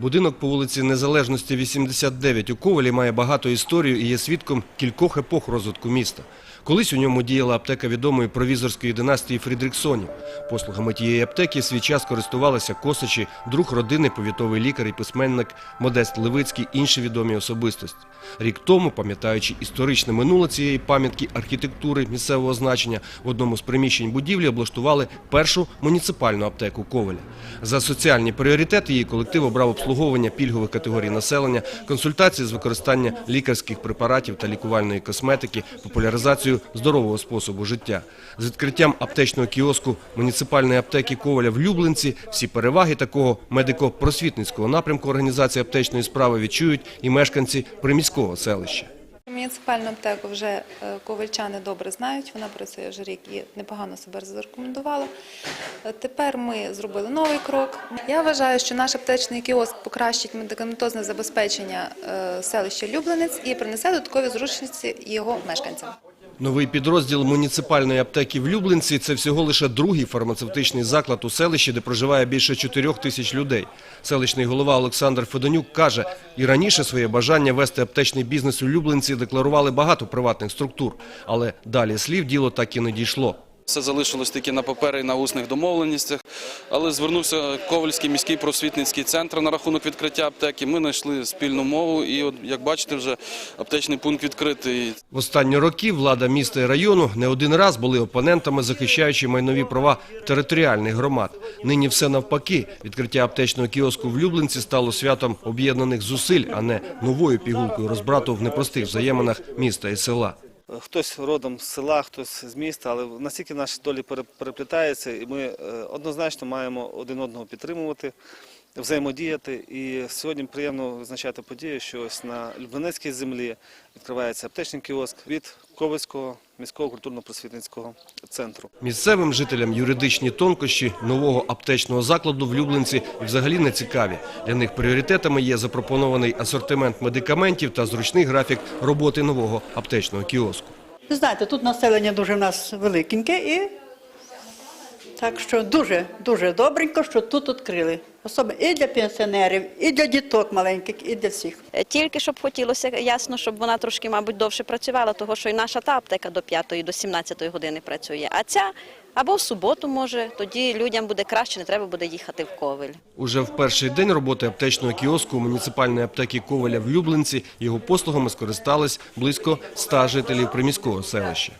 Будинок по вулиці Незалежності 89 у Ковалі має багату історію і є свідком кількох епох розвитку міста. Колись у ньому діяла аптека відомої провізорської династії Фрідріксонів. Послугами тієї аптеки свій час користувалися Косачі, друг родини, повітовий лікар і письменник Модест Левицький, інші відомі особистості. Рік тому, пам'ятаючи історичне минуле цієї пам'ятки архітектури місцевого значення, в одному з приміщень будівлі облаштували першу муніципальну аптеку Коваля. За соціальні пріоритети її колектив обрав обслуговування пільгових категорій населення, консультації з використання лікарських препаратів та лікувальної косметики, популяризацію здорового способу життя. З відкриттям аптечного кіоску муніципальної аптеки Коваля в Люблинці всі переваги такого медико-просвітницького напрямку організації аптечної справи відчують і мешканці приміського селища. Муніципальну аптеку вже е, ковальчани добре знають, вона працює вже рік і непогано себе зарекомендувала. Е, Тепер ми зробили новий крок. Я вважаю, що наш аптечний кіоск покращить медикаментозне забезпечення е, селища Люблинець і принесе додаткові зручності його мешканцям. Новий підрозділ муніципальної аптеки в Люблинці – це всього лише другий фармацевтичний заклад у селищі, де проживає більше чотирьох тисяч людей. Селищний голова Олександр Федонюк каже, і раніше своє бажання вести аптечний бізнес у Люблинці декларували багато приватних структур. Але далі слів діло так і не дійшло. Все залишилось тільки на папері і на усних домовленостях. Але звернувся Ковальський міський просвітницький центр на рахунок відкриття аптеки. Ми знайшли спільну мову, і от як бачите, вже аптечний пункт відкритий. В останні роки влада міста і району не один раз були опонентами, захищаючи майнові права територіальних громад. Нині все навпаки. Відкриття аптечного кіоску в Люблинці стало святом об'єднаних зусиль, а не новою пігулкою розбрату в непростих взаєминах міста і села. Хтось родом з села, хтось з міста, але настільки наші долі пере- переплітаються, і ми е, однозначно маємо один одного підтримувати, взаємодіяти. І сьогодні приємно визначати подію, що ось на Люблинецькій землі відкривається аптечний кіоск від Ковальського міського культурно-просвітницького центру. Місцевим жителям юридичні тонкощі нового аптечного закладу в Люблинці взагалі не цікаві. Для них пріоритетами є запропонований асортимент медикаментів та зручний графік роботи нового аптечного кіоску. Ви знаєте, тут населення дуже в нас великеньке і так що дуже, дуже добренько, що тут відкрили. Особливо і для пенсіонерів, і для діток маленьких, і для всіх. Е, Тільки щоб хотілося ясно, щоб вона трошки, мабуть, довше працювала, того що і наша та аптека до 5 до 17 години працює. А ця або в суботу може, тоді людям буде краще, не треба буде їхати в Ковель. Уже в перший день роботи аптечного кіоску муніципальної аптеки Коваля в Люблинці його послугами скористались близько 100 жителів приміського селища.